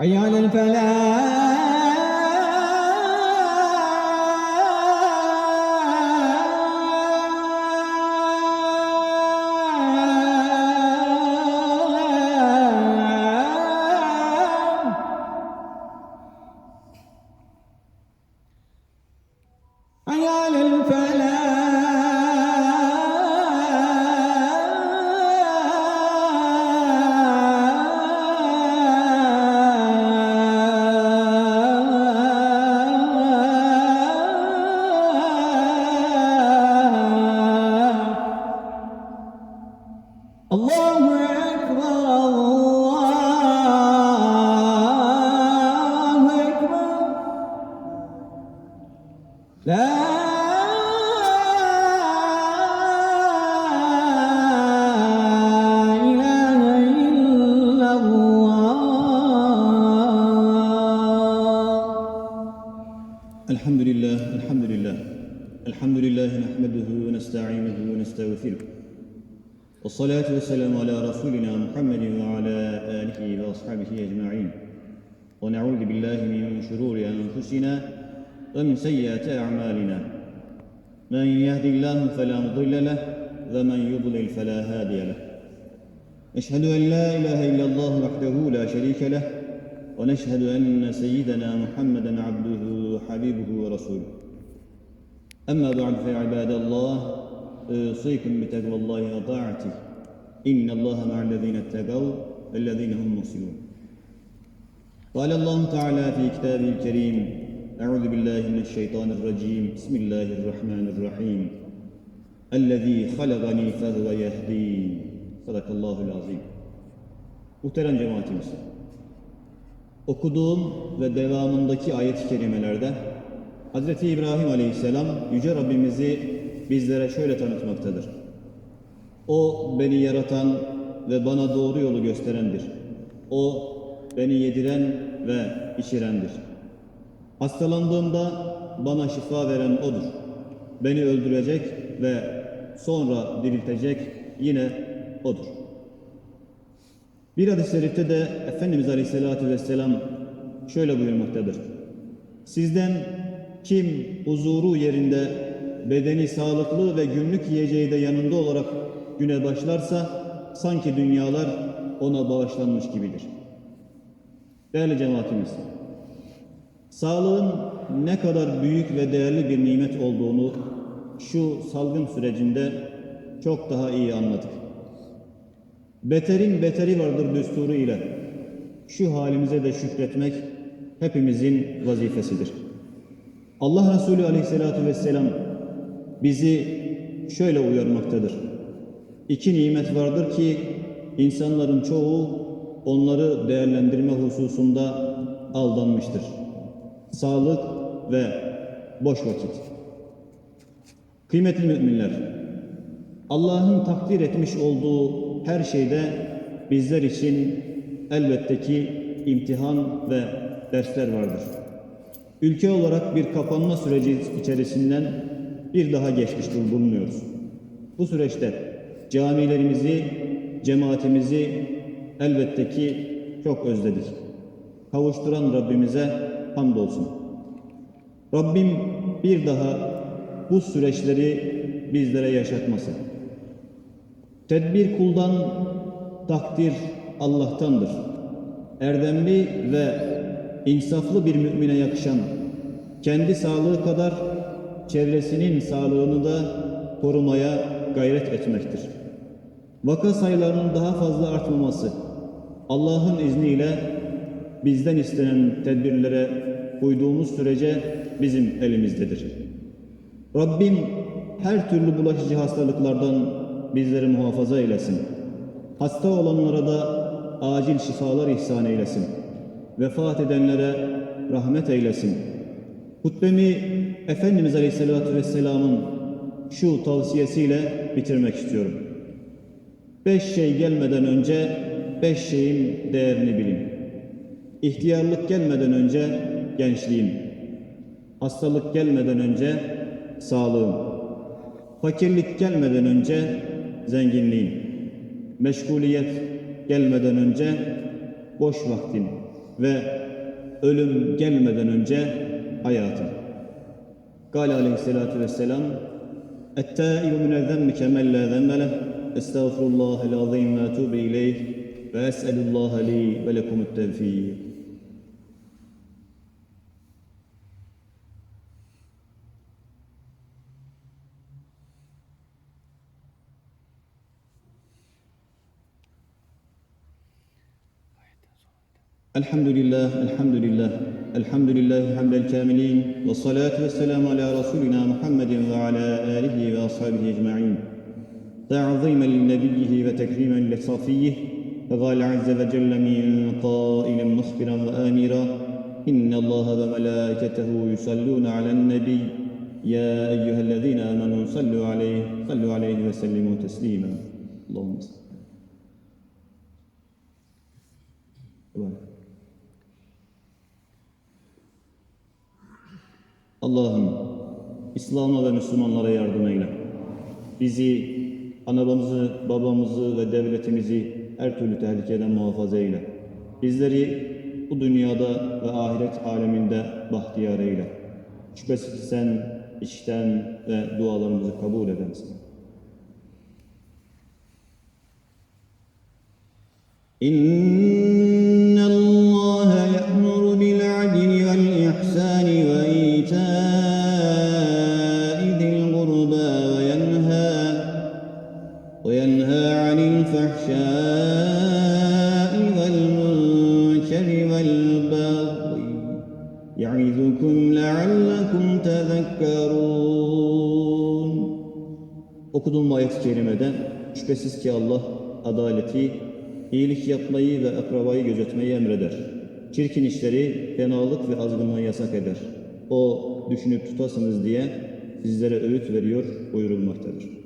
عيانا الفلاح لا. الحمد لله الحمد لله. الحمد لله نحمده ونستعينه ونستغفره. والصلاة والسلام على رسولنا محمد وعلى آله وأصحابه أجمعين. ونعوذ بالله من شرور أنفسنا ومن سيئات أعمالنا. من يهد الله فلا مضل له ومن يضلل فلا هادي له. أشهد أن لا إله إلا الله وحده لا شريك له ونشهد أن سيدنا محمدا عبده وحبيبه ورسوله. أما بعد فيا عباد الله أوصيكم بتقوى الله وطاعته. إن الله مع الذين اتقوا الذين هم محسنون قال الله تعالى في كتابه الكريم أعوذ بالله من الشيطان الرجيم بسم الله الرحمن الرحيم الذي خلقني فهو يهدين صدق الله العظيم Muhterem cemaatimiz, okuduğum ve devamındaki ayet-i kerimelerde Hz. İbrahim Aleyhisselam Yüce Rabbimizi bizlere şöyle tanıtmaktadır. O beni yaratan ve bana doğru yolu gösterendir. O beni yediren ve içirendir. Hastalandığımda bana şifa veren O'dur. Beni öldürecek ve sonra diriltecek yine O'dur. Bir hadis-i şerifte de Efendimiz Aleyhisselatü Vesselam şöyle buyurmaktadır. Sizden kim huzuru yerinde bedeni sağlıklı ve günlük yiyeceği de yanında olarak güne başlarsa sanki dünyalar ona bağışlanmış gibidir. Değerli cemaatimiz, sağlığın ne kadar büyük ve değerli bir nimet olduğunu şu salgın sürecinde çok daha iyi anladık. Beterin beteri vardır düsturu ile. Şu halimize de şükretmek hepimizin vazifesidir. Allah Resulü aleyhissalatü vesselam bizi şöyle uyarmaktadır. İki nimet vardır ki insanların çoğu onları değerlendirme hususunda aldanmıştır. Sağlık ve boş vakit. Kıymetli müminler, Allah'ın takdir etmiş olduğu her şeyde bizler için elbette ki imtihan ve dersler vardır. Ülke olarak bir kapanma süreci içerisinden bir daha geçmiş bulunuyoruz. Bu süreçte camilerimizi, cemaatimizi elbette ki çok özledik. Kavuşturan Rabbimize hamdolsun. Rabbim bir daha bu süreçleri bizlere yaşatmasın. Tedbir kuldan, takdir Allah'tandır. Erdemli ve insaflı bir mümine yakışan, kendi sağlığı kadar çevresinin sağlığını da korumaya gayret etmektir. Vaka sayılarının daha fazla artmaması, Allah'ın izniyle bizden istenen tedbirlere uyduğumuz sürece bizim elimizdedir. Rabbim her türlü bulaşıcı hastalıklardan bizleri muhafaza eylesin. Hasta olanlara da acil şifalar ihsan eylesin. Vefat edenlere rahmet eylesin. Hutbemi Efendimiz Aleyhisselatü Vesselam'ın şu tavsiyesiyle bitirmek istiyorum. Beş şey gelmeden önce beş şeyin değerini bilin. İhtiyarlık gelmeden önce gençliğin, hastalık gelmeden önce sağlığın, fakirlik gelmeden önce zenginliğin, meşguliyet gelmeden önce boş vaktin ve ölüm gelmeden önce hayatın. Kale aleyhissalatu vesselam التائب من الذنب كمن لا ذنب له استغفر الله العظيم واتوب اليه واسال الله لي ولكم التوفيق الحمد لله الحمد لله الحمد لله حمد الكاملين والصلاة والسلام على رسولنا محمد وعلى آله وأصحابه أجمعين. تعظيما لنبيه وتكريما لصفيه فقال عز وجل من قائل مخبرا وآمرا إن الله وملائكته يصلون على النبي. يا أيها الذين آمنوا صلوا عليه صلوا عليه وسلموا تسليما. اللهم صل وبارك Allah'ım İslam'a ve Müslümanlara yardım eyle. Bizi, anamızı, babamızı ve devletimizi her türlü tehlikeden muhafaza eyle. Bizleri bu dünyada ve ahiret aleminde bahtiyar eyle. Şüphesiz ki sen işten ve dualarımızı kabul edensin. إن والمنكر والبغي يعظكم لعلكم تذكرون Okuduğum ayet-i kerimede şüphesiz ki Allah adaleti, iyilik yapmayı ve akrabayı gözetmeyi emreder. Çirkin işleri, fenalık ve azgınlığı yasak eder. O düşünüp tutasınız diye sizlere öğüt veriyor buyurulmaktadır.